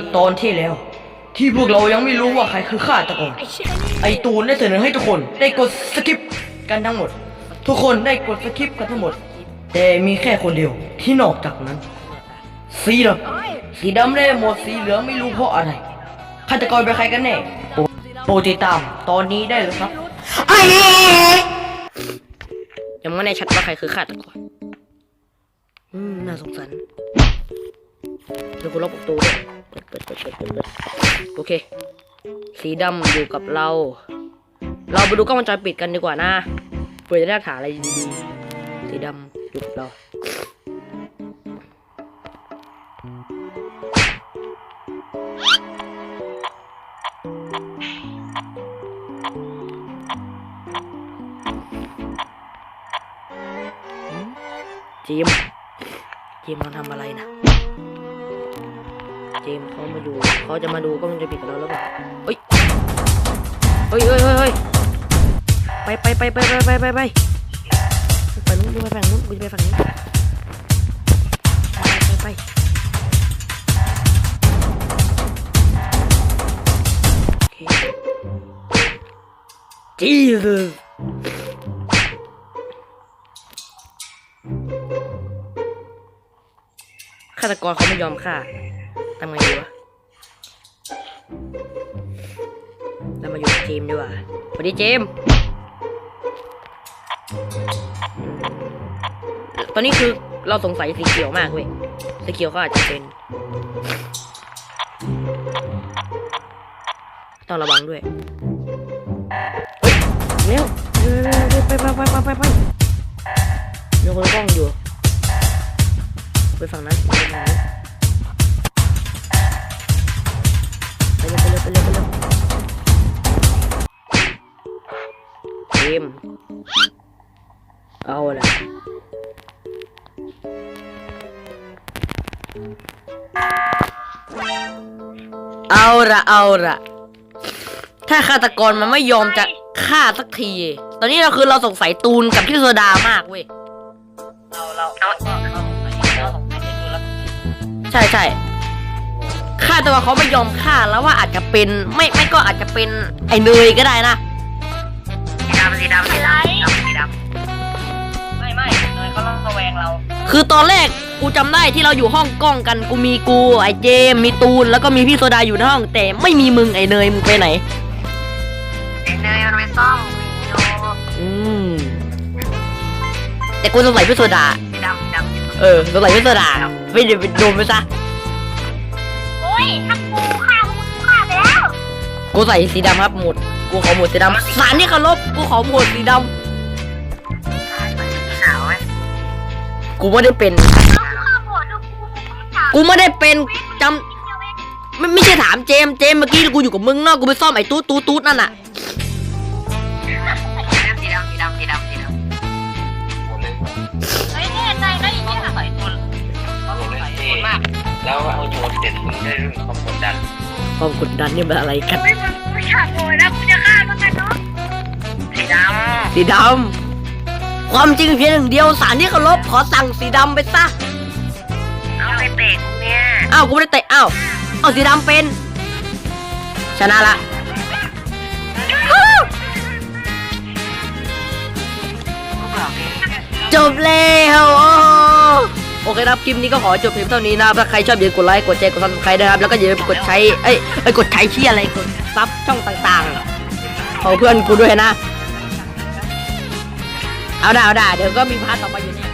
เติมจากตอนที่แล้ว ที่พวกเรายังไม่รู้ว่าใครคือฆาตกรไอตูนได้เสนอให้ทุกคนได้กดสกิปกันทั้งหมด ทุกคนได้กดสกิปกันทั้งหมด แต่มีแค่คนเดียวที่นอกจากนั้น สีดำสีดำได้หมดสีเหลืองไม่รู้เพราะอะไรฆาตกรเป็นใครกันแน่โปรโปรดติดตามตอนนี้ได้เลยครับยังไม่แน่ชัดว่าใครคือฆาตกรอืมน่าสงสารเดี๋ยวกูล็อกประตูด้วย เปิดเปิดเปิดเปิดเปิดโอเค สีดำอยู่กับเรา เราไปดูกล้องวงจรปิดกันดีกว่านะเพื่อจะได้หลักฐาอะไรดีๆสีดำอยู่กับเราจิมจิมเราทำอะไรนะ เจมเขามาดูเขาจะมาดูก็มันจะปิดกับเราแล้วเปล่าเฮ้ยเฮ้ยเฮ้ยเฮ้ยไปไปไปไปไปไปไปไปไปนู้นไปฝั่งนู้นกูจะไปฝั่งนี้ไปไปไปโอเคจีสฆาตกรเขาไม่ยอมฆ่า ทำไงดีวะเรามาอยู่กับเจมดีกว่าสวัสดีเจม ตอนนี้คือเราสงสัยสีเขียวมากเว้ย สีเขียวเขาอาจจะเป็น ต้องระวังด้วยเร็วเร็วเร็วไปไปไปไปไปไปมีคนกล้องอยู่ ไปฝั่งนั้นไปฝั่งนั้น เร็วไปเร็วไปเร็วไปเร็วเกมเอาละเอาละเอาละถ้าฆาตกรมันไม่ยอมจะฆ่าสักที ตอนนี้เราคือเราสงสัยตูนกับพี่โซดามากเว้ย เราเราเราเราสงสัยเราสงสัยในตัวแล้ว ใช่ใช่ ฆ่าตัวเขาไม่ยอมฆ่าแล้วว่าอาจจะเป็นไม่ไม่ก็อาจจะเป็นไอ้เนยก็ได้นะสีดำสีดำสีดำสีดำสีดำไม่ไม่เนยเขาระแวงเรา คือตอนแรกกูจำได้ที่เราอยู่ห้องกล้องกันกูมีกูไอ้เจมส์มีตูนแล้วก็มีพี่โซดาอยู่ในห้อง แต่ไม่มีมึงไอ้เนยมึงไปไหนไอ้เนยมันไปซ่อมโยอืมแต่กูสงสัยพี่โซดาสีดำสีดำสีดเออสงสัยพี่โซดาไม่ได้ไปโดนไปซะโอ้ ยถ้ากูฆ่าพวกมึงฆ่าไปแล้วกูใส่สีดำครับหมด กูขอหมดสีดำสารที่เคารพกูขอหมดสีดำขาวไหมำกูไม่ได้เป็น แล้วกูฆ่าหมดแล้วกูไม่ถามกูไม่ได้เป็นจำเดียวเองไม่ไม่ใช่ถามเจมส์เจมส์เมื่อกี้กูอยู่กับมึงเนาะกูไปซ่อมไอ้ตู้ตู้ตู้นั่นน่ะ เอาโชว์เสร็จมึงได้เรื่องความกดดันความกดดันนี่มันอะไรกันเฮ้ยมึงไม่ฉาดโวยนะกูจะฆ่ามันกันเนาะสีดสีดำ ความจริงเพียงหนึ่งเดียวสารที่เคารพขอสั่งสีดำไปซะำเอาไปเตะกูเนี่ยอ้าว กูไม่ได้เตะ อ้าว เอาสีดำเป็น ชนะละจบแล้ว อ้โอเคครับคลิปนี้ก็ขอจบเพียงเท่านี้นะครับถ้าใครชอบอย่าลืมกดไลค์กดแชร์กดซับสไครต์นะครับแล้วก็อย่าลืมกดใช้เอ้ยเอ้กดใช้ที่อะไรกดซับช่องต่างๆของเพื่อนกูด้วยนะ เอาด่าเอาด่าเดี๋ยวก็มีพาร์ทต่อไปอยู่เนี่ย